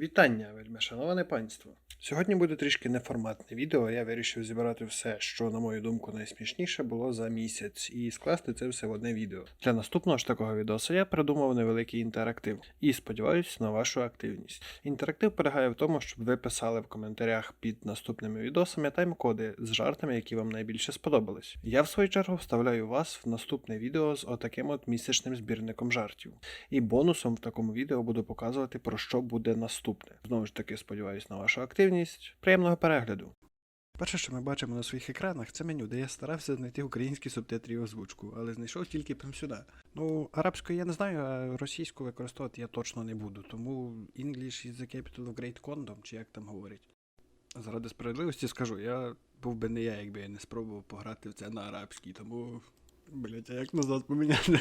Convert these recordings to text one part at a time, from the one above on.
Вітання, вельми шановане панство. Сьогодні буде трішки неформатне відео. Я вирішив зібрати все, що, на мою думку, найсмішніше було за місяць, і скласти це все в одне відео. Для наступного ж такого відео я придумав невеликий інтерактив і сподіваюся на вашу активність. Інтерактив полягає в тому, щоб ви писали в коментарях під наступними відосами тайм-коди з жартами, які вам найбільше сподобались. Я в свою чергу вставляю вас в наступне відео з отаким от місячним збірником жартів. І бонусом в такому відео буду показувати, про що буде наступне. Знову ж таки, сподіваюся на вашу активність. Приємного перегляду. Перше, що ми бачимо на своїх екранах, це меню, де я старався знайти українські субтитри і озвучку, але знайшов тільки прям сюди. Ну, арабською я не знаю, а російську використовувати я точно не буду, тому English is the capital of Great Condom, чи як там говорять. Заради справедливості скажу, я був би не я, якби я не спробував пограти в це на арабській, тому. Блять, а як назад поміняти?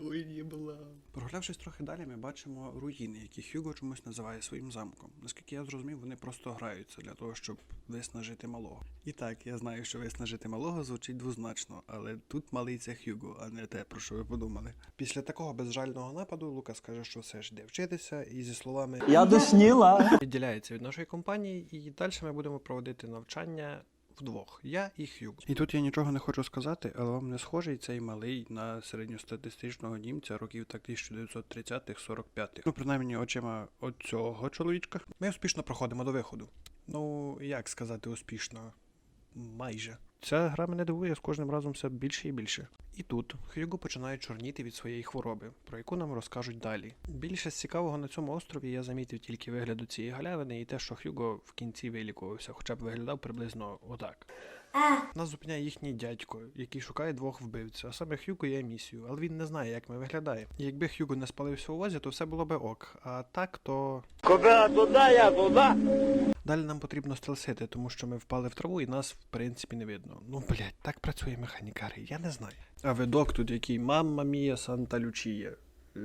Ой, не була. Прогулявшись трохи далі, ми бачимо руїни, які Хьюго чомусь називає своїм замком. Наскільки я зрозумів, вони просто граються для того, щоб виснажити малого. І так, я знаю, що виснажити малого звучить двозначно, але тут малий це Хьюго, а не те, про що ви подумали. Після такого безжального нападу Лукас каже, що все ж йде вчитися, і зі словами Я душніла. відділяється від нашої компанії, і далі ми будемо проводити навчання вдвох. Я і Х'юг. І тут я нічого не хочу сказати, але вам не схожий цей малий на середньостатистичного німця років так 1930-х-45-х. Ну, принаймні, очима оцього чоловічка. Ми успішно проходимо до виходу. Ну, як сказати успішно? Майже. Ця гра мене дивує з кожним разом все більше і більше. І тут Хьюго починає чорніти від своєї хвороби, про яку нам розкажуть далі. Більше з цікавого на цьому острові я замітив тільки вигляду цієї галявини і те, що Хьюго в кінці вилікувався, хоча б виглядав приблизно отак. Нас зупиняє їхній дядько, який шукає двох вбивців, а саме Хьюго є місію, але він не знає, як ми виглядаємо. І якби Хьюго не спалився у возі, то все було би ок. А так то. Куда туда, я туда. Далі нам потрібно стелсити, тому що ми впали в траву і нас в принципі не видно. Ну блять, так працює механікарій, я не знаю. А видок тут який мамма мія Санта Лючія. Е,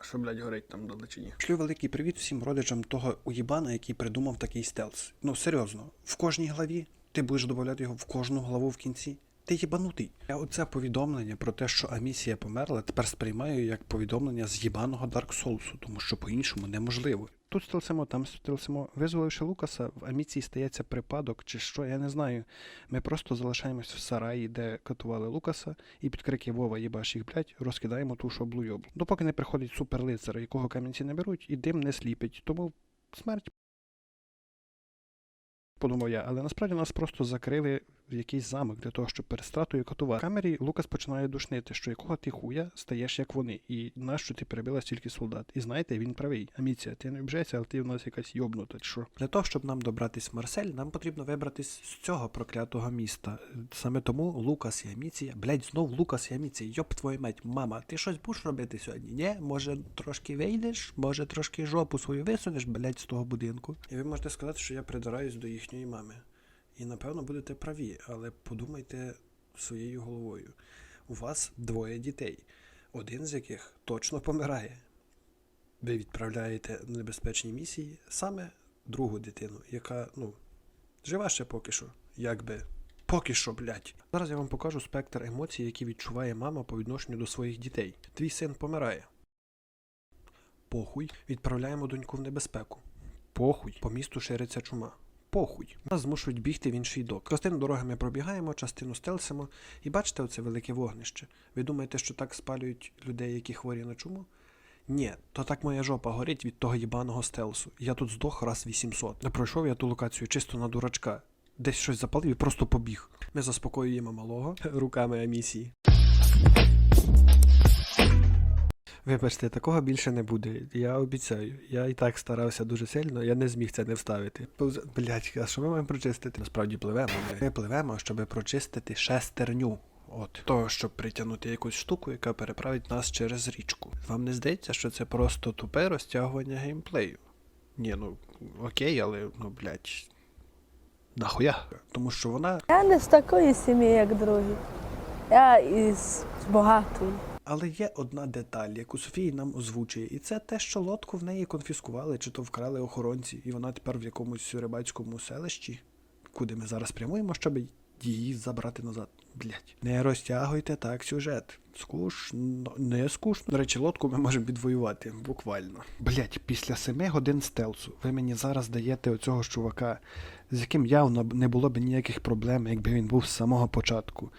А що, блядь, горить там далечині? Шлю великий привіт всім родичам того уїбана, який придумав такий стелс. Ну серйозно, в кожній главі ти будеш додавати його в кожну главу в кінці. Ти їбанутий. Я оце повідомлення про те, що Амісія померла, тепер сприймаю як повідомлення з їбаного Dark Souls, тому що по-іншому неможливо. Тут стелсимо, там стелсимо. Визволивши Лукаса, в Аміції стається припадок чи що, я не знаю. Ми просто залишаємось в сараї, де катували Лукаса, і під крики Вова їбаш їх, блять, розкидаємо ту шоблу йоблу. Допоки не приходить суперлицар, якого камінці не беруть, і дим не сліпить. Тому смерть. Подумав я, але насправді нас просто закрили в якийсь замок для того, щоб перед стратою катувати. В камері Лукас починає душнити, що якого ти хуя стаєш як вони, і нащо ти перебила стільки солдат. І знаєте, він правий. Аміція, ти не обжайся, але ти в нас якась йобнута. Що для того, щоб нам добратись в Марсель, нам потрібно вибратись з цього проклятого міста. Саме тому Лукас і Аміція, блять, знов Лукас і Аміція, йоп твою мать, мама, ти щось будеш робити сьогодні? Ні? Може трошки вийдеш, може трошки жопу свою висунеш, блять, з того будинку. І ви можете сказати, що я придираюсь до їхньої мами. І напевно будете праві, але подумайте своєю головою. У вас двоє дітей, один з яких точно помирає. Ви відправляєте на небезпечні місії саме другу дитину, яка, ну, жива ще поки що, якби. Поки що, блядь. Зараз я вам покажу спектр емоцій, які відчуває мама по відношенню до своїх дітей. Твій син помирає. Похуй, відправляємо доньку в небезпеку. Похуй, по місту шириться чума. Похуй. Нас змушують бігти в інший док. Частину дороги ми пробігаємо, частину стелсимо. І бачите оце велике вогнище. Ви думаєте, що так спалюють людей, які хворі на чуму? Ні, то так моя жопа горить від того їбаного стелсу. Я тут здох раз 800. Не пройшов я ту локацію чисто на дурачка. Десь щось запалив і просто побіг. Ми заспокоюємо малого руками амісії. Вибачте, такого більше не буде. Я обіцяю. Я і так старався дуже сильно, я не зміг це не вставити. Блять, а що ми маємо прочистити? Насправді пливемо. Ми, ми пливемо, щоб прочистити шестерню. От того, щоб притягнути якусь штуку, яка переправить нас через річку. Вам не здається, що це просто тупе розтягування геймплею? Ні, ну окей, але ну блять. Нахуя? Тому що вона Я не з такої сім'ї, як другі. Я із багатої. Але є одна деталь, яку Софія нам озвучує, і це те, що лодку в неї конфіскували чи то вкрали охоронці, і вона тепер в якомусь рибацькому селищі, куди ми зараз прямуємо, щоб її забрати назад. Блять. Не розтягуйте так сюжет. Скучно, не скучно. До речі, лодку ми можемо відвоювати, буквально. Блять, після семи годин стелсу ви мені зараз даєте оцього чувака, з яким явно не було б ніяких проблем, якби він був з самого початку.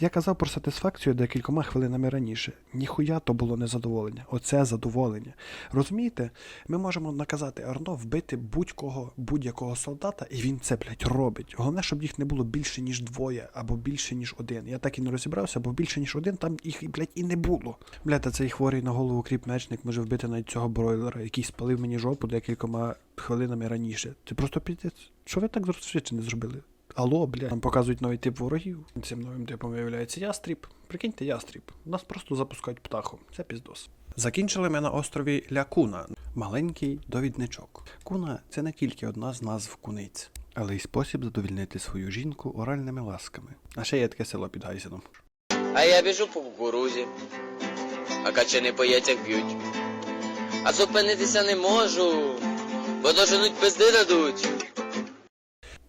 Я казав про сатисфакцію декількома хвилинами раніше. Ніхуя то було незадоволення. Оце задоволення. Розумієте, ми можемо наказати Арно вбити будь-кого, будь-якого солдата, і він це, блядь, робить. Головне, щоб їх не було більше, ніж двоє, або більше, ніж один. Я так і не розібрався, бо більше, ніж один, там їх, блядь, і не було. Блядь, а цей хворий на голову кріп-мечник може вбити навіть цього бройлера, який спалив мені жопу декількома хвилинами раніше. Це просто піздець. Що ви так швидше не зробили? Алло, бля, нам показують новий тип ворогів. Цим новим типом виявляється ястріб. Прикиньте, ястріб. Нас просто запускають птахом. Це піздос. Закінчили ми на острові Лякуна, маленький довідничок. Куна це не тільки одна з назв куниць, але й спосіб задовільнити свою жінку оральними ласками. А ще є таке село під Гайзеном. А я біжу по кукурузі, а качани по яйцях б'ють. А зупинитися не можу, бо доженуть пизди дадуть.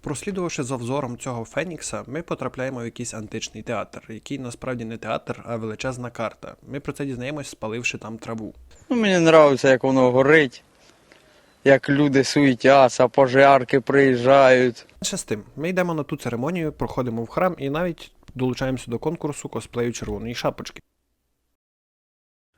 Прослідувавши за взором цього Фенікса, ми потрапляємо в якийсь античний театр, який насправді не театр, а величезна карта. Ми про це дізнаємось, спаливши там траву. Ну, мені подобається, як воно горить, як люди суетяться, пожарки приїжджають. Ще з тим, ми йдемо на ту церемонію, проходимо в храм і навіть долучаємося до конкурсу косплею червоної шапочки.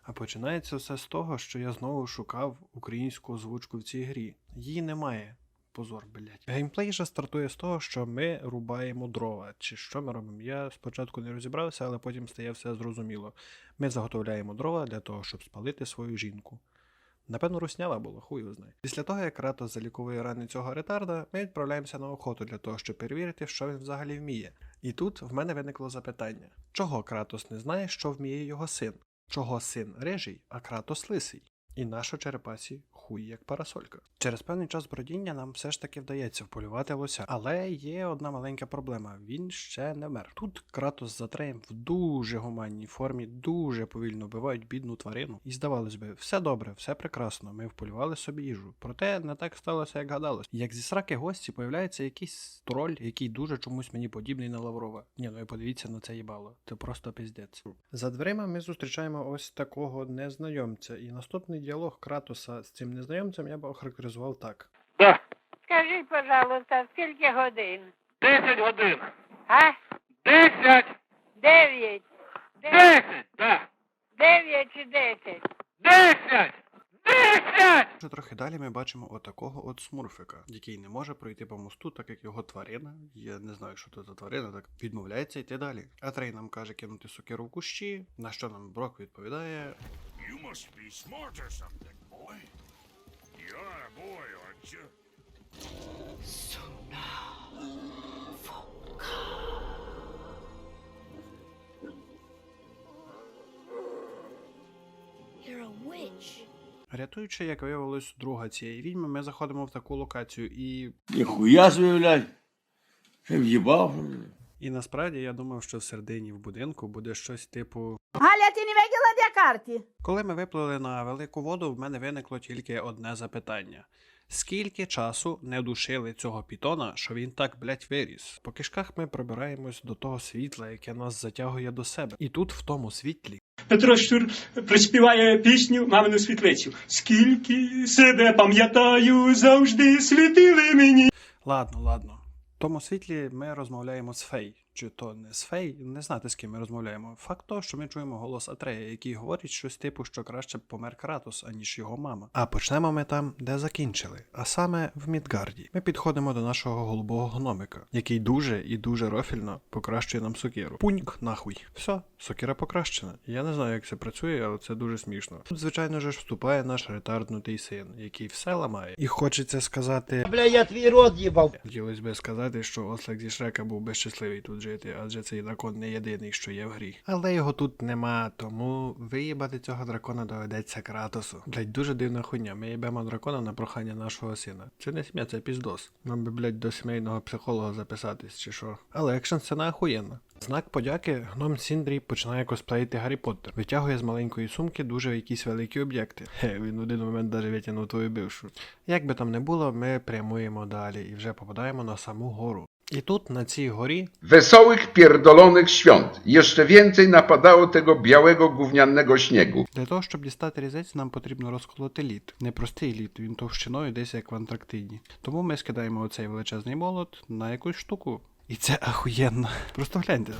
А починається все з того, що я знову шукав українську озвучку в цій грі. Її немає. Позор, блять. Геймплей же стартує з того, що ми рубаємо дрова. Чи що ми робимо? Я спочатку не розібрався, але потім стає все зрозуміло. Ми заготовляємо дрова для того, щоб спалити свою жінку. Напевно, руснява була, хуй його знає. Після того, як Кратос заліковує рани цього ретарда, ми відправляємося на охоту для того, щоб перевірити, що він взагалі вміє. І тут в мене виникло запитання: чого Кратос не знає, що вміє його син? Чого син рижий, а Кратос лисий? І нащо черепасі хуй як парасолька. Через певний час бродіння нам все ж таки вдається вполювати лося. Але є одна маленька проблема: він ще не вмер. Тут Кратос з Атреєм в дуже гуманній формі, дуже повільно вбивають бідну тварину. І здавалось би, все добре, все прекрасно. Ми вполювали собі їжу. Проте не так сталося, як гадалось. Як зі сраки гості появляється якийсь троль, який дуже чомусь мені подібний на Лаврова. Ні, ну і подивіться на це їбало. Це просто піздець. За дверима ми зустрічаємо ось такого незнайомця, і наступний діалог Кратоса з цим незнайомцем я б охарактеризував так. Да, Скажіть, пожалуйста, скільки годин? 10 годин. А? 10, Дев'ять. 10, да. Дев'ять чи десять? 10, 10! Вже трохи далі ми бачимо отакого от смурфика, який не може пройти по мосту, так як його тварина, я не знаю, що це за тварина, так відмовляється йти далі. А Трей нам каже кинути сокиру в кущі, на що нам Брок відповідає: You must be smart or something, boy. Boy, aren't you? You're a witch. рятуючи, як виявилось, друга цієї відьми, ми заходимо в таку локацію, і. Ніхуя блядь. Ти в'їбав? І насправді я думав, що всередині в будинку буде щось типу. Галя, ти не видела де карті? Коли ми виплили на велику воду, в мене виникло тільки одне запитання. Скільки часу не душили цього пітона, що він так, блять, виріс? По кишках ми пробираємось до того світла, яке нас затягує до себе. І тут, в тому світлі, Петро Щур приспіває пісню Мамину світлицю. Скільки себе пам'ятаю, завжди світили мені. ладно, ладно. Тому світлі ми розмовляємо з Фей. Чи то не з Фей, не знати з ким ми розмовляємо. Факт того, що ми чуємо голос Атрея, який говорить щось типу, що краще б помер Кратос, аніж його мама. А почнемо ми там, де закінчили, а саме в Мідгарді. Ми підходимо до нашого голубого гномика, який дуже і дуже рофільно покращує нам сокиру. Пуньк нахуй. Все, сокира покращена. Я не знаю, як це працює, але це дуже смішно. Тут, звичайно ж, вступає наш ретарднутий син, який все ламає. І хочеться сказати. Бля, я твій рот їбав. Хотілося би сказати, що Ослик зі Шрека був би щасливий тут жити, адже цей дракон не єдиний, що є в грі. Але його тут нема, тому виїбати цього дракона доведеться Кратосу. Блять, дуже дивна хуйня. Ми їбемо дракона на прохання нашого сина. Це не сім'я, це піздос. Нам би, блять, до сімейного психолога записатись, чи що. Але екшн сцена охуєнна. Знак подяки гном Сіндрі починає косплеїти Гаррі Поттер. Витягує з маленької сумки дуже якісь великі об'єкти. Хе, він в один момент навіть витягнув твою бившу. Як би там не було, ми прямуємо далі і вже попадаємо на саму гору. І тут, на цій горі, Wesołych pierdolonych świąt. Jeszcze więcej napadało tego białego gównianego śniegu. для того, щоб дістати різець, нам потрібно розколоти лід. Не простий лід, він товщиною десь як в Антарктиді. Тому ми скидаємо оцей величезний молот на якусь штуку. І це ахуєнно. Просто гляньте.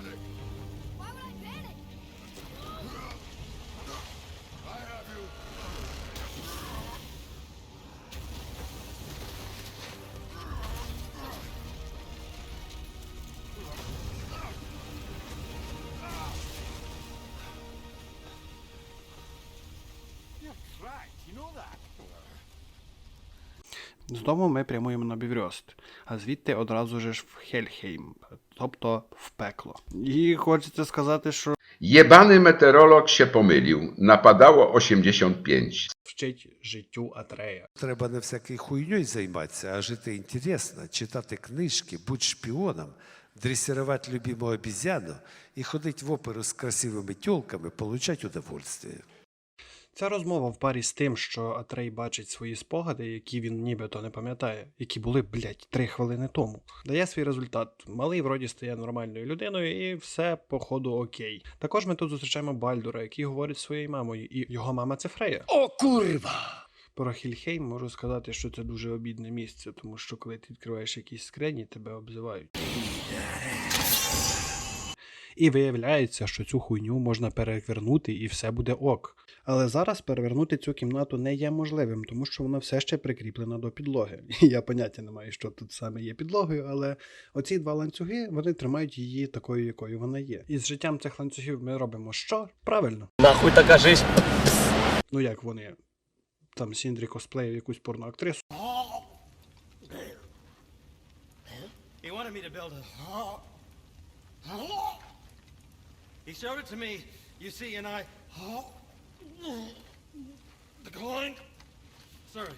Sonic. З дому ми прямуємо на Біврьост, а звідти одразу ж в Хельхейм, тобто в пекло. І хочеться сказати, що Jebany meteorolog się pomylił. Napadało 85. вчить життю Атрея. Треба не всякою хуйньою займатися, а жити інтересно, читати книжки, бути шпіоном, дресирувати любиму обізяну і ходити в оперу з красивими тёлками, получати удовольствие. Ця розмова в парі з тим, що Атрей бачить свої спогади, які він нібито не пам'ятає, які були, блядь, три хвилини тому. Дає свій результат. Малий вроді стає нормальною людиною, і все, походу, окей. Також ми тут зустрічаємо Бальдура, який говорить зі своєю мамою, і його мама це Фрея. О, курва! Про Хільхейм можу сказати, що це дуже обідне місце, тому що коли ти відкриваєш якісь скрині, тебе обзивають. І виявляється, що цю хуйню можна перевернути і все буде ок. Але зараз перевернути цю кімнату не є можливим, тому що вона все ще прикріплена до підлоги. Я поняття не маю, що тут саме є підлогою, але оці два ланцюги вони тримають її такою, якою вона є. І з життям цих ланцюгів ми робимо що? Правильно. Нахуй така жизнь. Ну як вони там Сіндрі косплеїв якусь порноактрису. He wanted me to build a. He showed it to me, you see, and I. Oh, declined. Sorry.